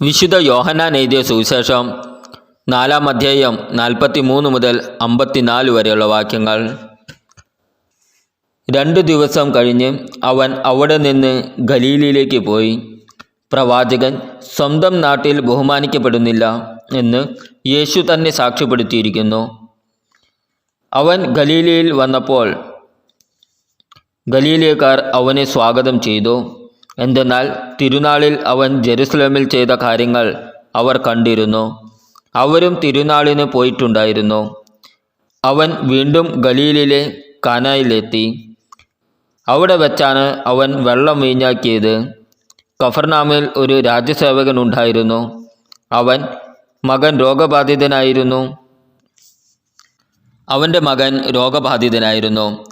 വിശുദ്ധ യോഹന്നാൻ എഴുതിയ സുവിശേഷം നാലാം അധ്യായം നാൽപ്പത്തി മൂന്ന് മുതൽ അമ്പത്തിനാല് വരെയുള്ള വാക്യങ്ങൾ. രണ്ടു ദിവസം കഴിഞ്ഞ് അവൻ അവിടെ നിന്ന് ഗലീലിയിലേക്ക് പോയി. പ്രവാചകൻ സ്വന്തം നാട്ടിൽ ബഹുമാനിക്കപ്പെടുന്നില്ല എന്ന് യേശു തന്നെ സാക്ഷ്യപ്പെടുത്തിയിരിക്കുന്നു. അവൻ ഗലീലയിൽ വന്നപ്പോൾ ഗലീലിയക്കാർ അവനെ സ്വാഗതം ചെയ്തു. എന്തെന്നാൽ തിരുനാളിൽ അവൻ ജെറുസലേമിൽ ചെയ്ത കാര്യങ്ങൾ അവർ കണ്ടിരുന്നു. അവരും തിരുനാളിന് പോയിട്ടുണ്ടായിരുന്നു. അവൻ വീണ്ടും ഗലീലിലെ കാനായിലെത്തി. അവിടെ വെച്ചാണ് അവൻ വെള്ളം വീഞ്ഞാക്കിയത്. കഫർനാമിൽ ഒരു രാജ്യസേവകൻ ഉണ്ടായിരുന്നു. അവൻ മകൻ രോഗബാധിതനായിരുന്നു. അവന്റെ മകൻ രോഗബാധിതനായിരുന്നു.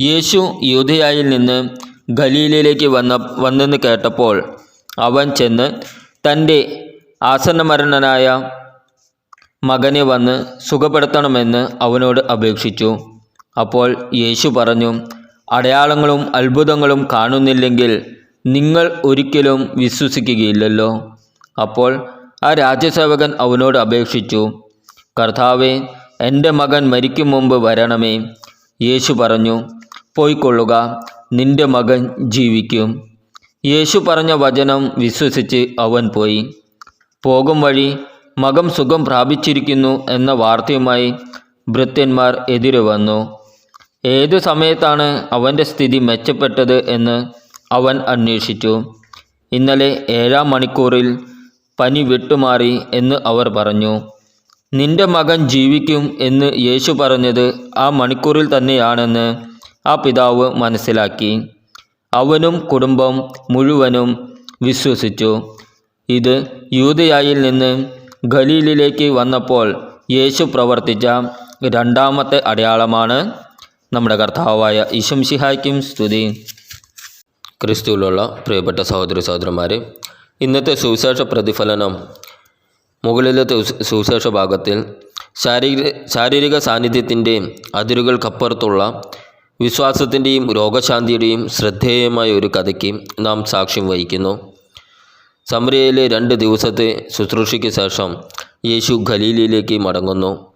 യേശു യൂതയായിൽ നിന്ന് ഗലീലയിലേക്ക് വന്ന വന്നെന്ന് കേട്ടപ്പോൾ അവൻ ചെന്ന് തന്റെ ആസന്നമരണനായ മകനെ വന്ന് സുഖപ്പെടുത്തണമെന്ന് അവനോട് അപേക്ഷിച്ചു. അപ്പോൾ യേശു പറഞ്ഞു അടയാളങ്ങളും അത്ഭുതങ്ങളും കാണുന്നില്ലെങ്കിൽ നിങ്ങൾ ഒരിക്കലും വിശ്വസിക്കുകയില്ലല്ലോ. അപ്പോൾ ആ രാജ്യസേവകൻ അവനോട് അപേക്ഷിച്ചു കർത്താവെ എന്റെ മകൻ മരിക്കും മുമ്പ് വരണമേ. യേശു പറഞ്ഞു പോയിക്കൊള്ളുക നിന്റെ മകൻ ജീവിക്കും. യേശു പറഞ്ഞ വചനം വിശ്വസിച്ച് അവൻ പോയി. പോകും വഴി മകം സുഖം പ്രാപിച്ചിരിക്കുന്നു എന്ന വാർത്തയുമായി ഭൃത്യന്മാർ എതിരെ വന്നു. ഏതു സമയത്താണ് അവന്റെ സ്ഥിതി മെച്ചപ്പെട്ടത് എന്ന് അവൻ അന്വേഷിച്ചു. ഇന്നലെ ഏഴാം മണിക്കൂറിൽ പനി വിട്ടുമാറി എന്ന് അവർ പറഞ്ഞു. നിന്റെ മകൻ ജീവിക്കും എന്ന് യേശു പറഞ്ഞത് ആ മണിക്കൂറിൽ തന്നെയാണെന്ന് ആ പിതാവ് മനസ്സിലാക്കി. അവനും കുടുംബം മുഴുവനും വിശ്വസിച്ചു. ഇത് യൂതയായിൽ നിന്ന് ഖലീലിലേക്ക് വന്നപ്പോൾ യേശു പ്രവർത്തിച്ച രണ്ടാമത്തെ അടയാളമാണ് നമ്മുടെ കർത്താവായ ഇശംഷിഹായ്ക്കും സ്തുതി. ക്രിസ്തുവിലുള്ള പ്രിയപ്പെട്ട സഹോദരി സഹോദരന്മാരെ ഇന്നത്തെ സുവിശേഷ പ്രതിഫലനം മുകളിലത്തെ സുവിശേഷ ഭാഗത്തിൽ ശാരീരിക ശാരീരിക സാന്നിധ്യത്തിന്റെ അതിരുകൾക്കപ്പുറത്തുള്ള വിശ്വാസത്തിന്റെയും രോഗശാന്തിയുടെയും ശ്രദ്ധേയമായ ഒരു കഥയ്ക്ക് നാം സാക്ഷ്യം വഹിക്കുന്നു. സമരയിലെ രണ്ട് ദിവസത്തെ ശുശ്രൂഷയ്ക്ക് ശേഷം യേശു ഖലീലയിലേക്ക് മടങ്ങുന്നു.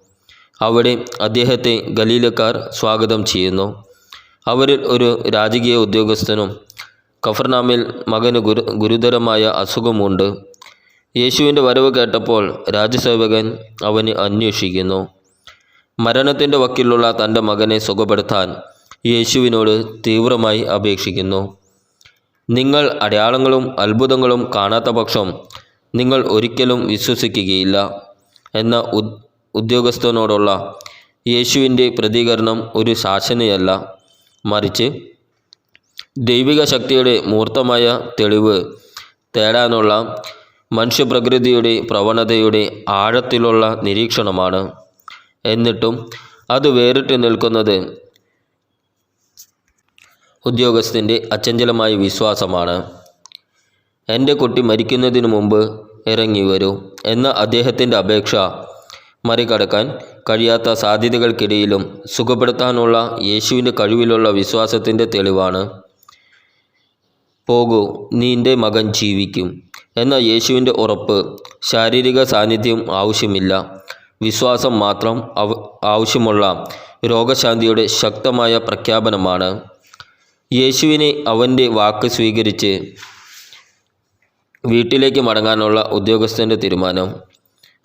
അവിടെ അദ്ദേഹത്തെ ഖലീലക്കാർ സ്വാഗതം ചെയ്യുന്നു. അവരിൽ ഒരു രാജകീയ ഉദ്യോഗസ്ഥനും കഫർനാമിൽ മകന് ഗുരു ഗുരുതരമായ അസുഖമുണ്ട്. യേശുവിന്റെ വരവ് കേട്ടപ്പോൾ രാജസേവകൻ അവന് അന്വേഷിക്കുന്നു. മരണത്തിന്റെ വക്കിലുള്ള തന്റെ മകനെ സുഖപ്പെടുത്താൻ യേശുവിനോട് തീവ്രമായി അപേക്ഷിക്കുന്നു. നിങ്ങൾ അടയാളങ്ങളും അത്ഭുതങ്ങളും കാണാത്ത പക്ഷം നിങ്ങൾ ഒരിക്കലും വിശ്വസിക്കുകയില്ല എന്ന ഉദ്യോഗസ്ഥനോടുള്ള യേശുവിന്റെ പ്രതികരണം ഒരു ശാസനയല്ല. മറിച്ച് ദൈവിക ശക്തിയുടെ മൂർത്തമായ തെളിവ് തേടാനുള്ള മനുഷ്യപ്രകൃതിയുടെ പ്രവണതയുടെ ആഴത്തിലുള്ള നിരീക്ഷണമാണ്. എന്നിട്ടും അത് വേറിട്ട് നിൽക്കുന്നത് ഉദ്യോഗസ്ഥന്റെ അച്ചഞ്ചലമായ വിശ്വാസമാണ്. എന്റെ കുട്ടി മരിക്കുന്നതിനു മുമ്പ് ഇറങ്ങി വരൂ എന്ന അദ്ദേഹത്തിന്റെ അപേക്ഷ മറികടക്കാൻ കഴിയാത്ത സാധ്യതകൾക്കിടയിലും സുഖപ്പെടുത്താനുള്ള യേശുവിന്റെ കഴിവിലുള്ള വിശ്വാസത്തിന്റെ തെളിവാണ്. പോകൂ നീന്റെ മകൻ ജീവിക്കും എന്ന യേശുവിന്റെ ഉറപ്പ് ശാരീരിക സാന്നിധ്യം ആവശ്യമില്ല. വിശ്വാസം മാത്രം ആവശ്യമുള്ള രോഗശാന്തിയുടെ ശക്തമായ പ്രഖ്യാപനമാണ്. യേശുവിനെ അവന്റെ വാക്ക് സ്വീകരിച്ച് വീട്ടിലേക്ക് മടങ്ങാനുള്ള ഉദ്യോഗസ്ഥന്റെ തീരുമാനം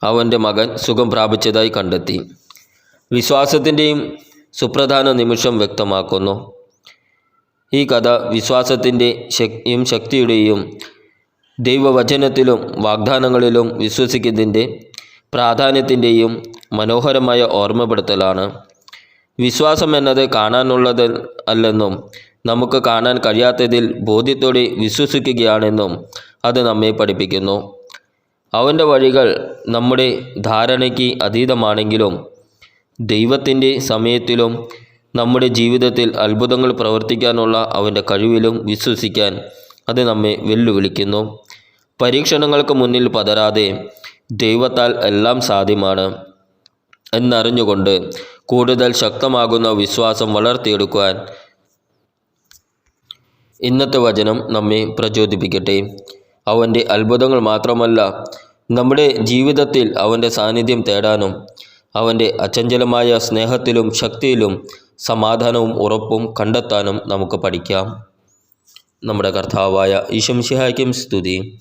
അവന്റെ മകൻ സുഖം പ്രാപിച്ചതായി കണ്ടെത്തി. വിശ്വാസത്തിന്റെയും സുപ്രധാന നിമിഷം വ്യക്തമാക്കുന്നു. ഈ കഥ വിശ്വാസത്തിന്റെ ശക്തിയും ശക്തിയുടെയും ദൈവവചനത്തിലും വാഗ്ദാനങ്ങളിലും വിശ്വസിക്കുന്നതിന്റെ പ്രാധാന്യത്തിന്റെയും മനോഹരമായ ഓർമ്മപ്പെടുത്തലാണ്. വിശ്വാസം എന്നത് കാണാനുള്ളത് അല്ലെന്നും നമുക്ക് കാണാൻ കഴിയാത്തതിൽ ബോധ്യത്തോടെ വിശ്വസിക്കുകയാണെന്നും അത് നമ്മെ പഠിപ്പിക്കുന്നു. അവന്റെ വഴികൾ നമ്മുടെ ധാരണയ്ക്ക് അതീതമാണെങ്കിലും ദൈവത്തിന്റെ സമയത്തിലും നമ്മുടെ ജീവിതത്തിൽ അത്ഭുതങ്ങൾ പ്രവർത്തിക്കാനുള്ള അവന്റെ കഴിവിലും വിശ്വസിക്കാൻ അത് നമ്മെ വെല്ലുവിളിക്കുന്നു. പരീക്ഷണങ്ങൾക്ക് മുന്നിൽ പതരാതെ ദൈവത്താൽ എല്ലാം സാധ്യമാണ് എന്നറിഞ്ഞുകൊണ്ട് കൂടുതൽ ശക്തമാകുന്ന വിശ്വാസം വളർത്തിയെടുക്കുവാൻ ഇന്നത്തെ വചനം നമ്മെ പ്രചോദിപ്പിക്കട്ടെ. അവന്റെ അത്ഭുതങ്ങൾ മാത്രമല്ല നമ്മുടെ ജീവിതത്തിൽ അവന്റെ സാന്നിധ്യം തേടാനും അവന്റെ അചഞ്ചലമായ സ്നേഹത്തിലും ശക്തിയിലും സമാധാനവും ഉറപ്പും കണ്ടെത്താനും നമുക്ക് പഠിക്കാം. നമ്മുടെ കർത്താവായ ഈശംഷിഹായ്ക്കും സ്തുതി.